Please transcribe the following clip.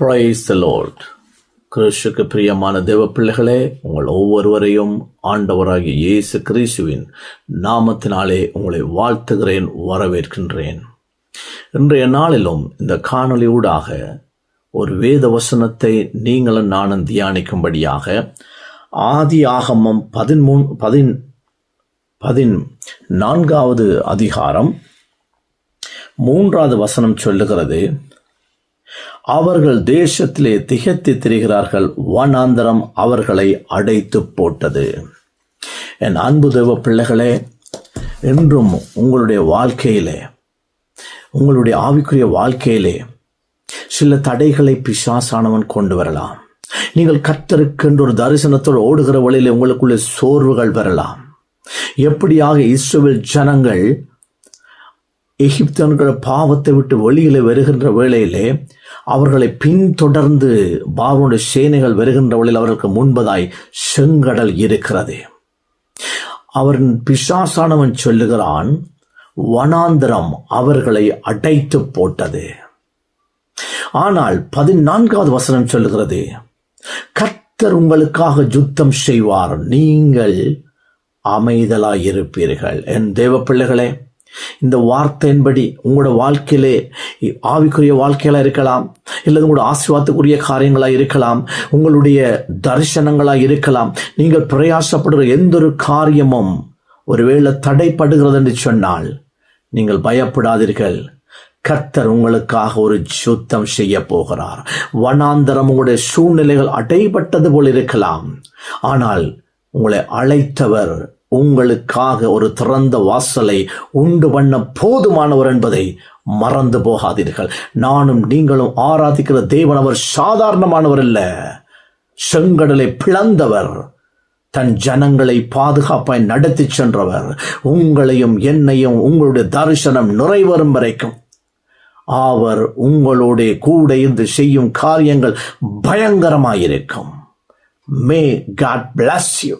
Praise the கிறிஸ்துக்கு பிரியமான தேவ பிள்ளைகளே உங்கள் ஒவ்வொருவரையும் ஆண்டவராகிய இயேசு கிறிஸ்துவின் நாமத்தினாலே உங்களை வாழ்த்துகிறேன் வரவேற்கின்றேன். இன்றைய நாளிலும் இந்த காணொளி ஊடாக ஒரு வேத வசனத்தை நீங்களும் நானும் தியானிக்கும்படியாக ஆதி ஆகமம் பதிமூன் பதின் பதின் நான்காவது அதிகாரம் மூன்றாவது வசனம் சொல்லுகிறது. அவர்கள் தேசத்திலே திகைத்து திரிகிறார்கள். வனாந்தரம் அவர்களை அடைத்து போட்டது. என் அன்பு தேவ பிள்ளைகளே என்றும் உங்களுடைய வாழ்க்கையிலே உங்களுடைய ஆவிக்குரிய வாழ்க்கையிலே சில தடைகளை பிசாசானவன் கொண்டு வரலாம். நீங்கள் கத்தருக்கென்று ஒரு தரிசனத்தோடு ஓடுகிற வழியில் உங்களுக்குள்ளே சோர்வுகள் வரலாம். எப்படியாக இஸ்ரோவில் ஜனங்கள் எகிப்தன்கிற பாவத்தை விட்டு வெளியில் வருகின்ற வேளையிலே அவர்களை பின்தொடர்ந்து பாவனுடைய சேனைகள் வருகின்ற வழியில் அவர்களுக்கு முன்பதாய் செங்கடல் இருக்கிறது. அவன் பிசாசானவன் சொல்லுகிறான் வனாந்திரம் அவர்களை அடைத்து போட்டது. ஆனால் பதினான்காவது வசனம் சொல்லுகிறது கர்த்தர் உங்களுக்காக யுத்தம் செய்வார் நீங்கள் அமைதலாயிருப்பீர்கள். என் தேவ பிள்ளைகளே இந்த வார்த்தையின்படி உங்களோட வாழ்க்கையிலே ஆவிக்குரிய வாழ்க்கையில இருக்கலாம் இல்லை உங்களோட ஆசீர்வாதத்துக்குரிய காரியங்களா இருக்கலாம் உங்களுடைய தரிசனங்களா இருக்கலாம் நீங்கள் பிரயாசப்படுகிற எந்த ஒரு காரியமும் ஒருவேளை தடைப்படுகிறது என்று சொன்னால் நீங்கள் பயப்படாதீர்கள். கர்த்தர் உங்களுக்காக ஒரு சுத்தம் செய்ய போகிறார். வனாந்தரம் உங்களுடைய சூழ்நிலைகள் அடைபட்டது போல் இருக்கலாம். ஆனால் உங்களை அழைத்தவர் உங்களுக்காக ஒரு திறந்த வாசலை உண்டு பண்ண போதுமானவர் என்பதை மறந்து போகாதீர்கள். நானும் நீங்களும் ஆராதிக்கிற தேவன் அவர் சாதாரணமானவர் அல்ல. செங்கடலை பிளந்தவர். தன் ஜனங்களை பாதுகாப்பாய் நடத்தி சென்றவர். உங்களையும் என்னையும் உங்களுடைய தரிசனம் நிறைவரும் வரைக்கும். அவர் உங்களோட கூட இருந்து செய்யும் காரியங்கள் பயங்கரமாயிருக்கும். May God bless you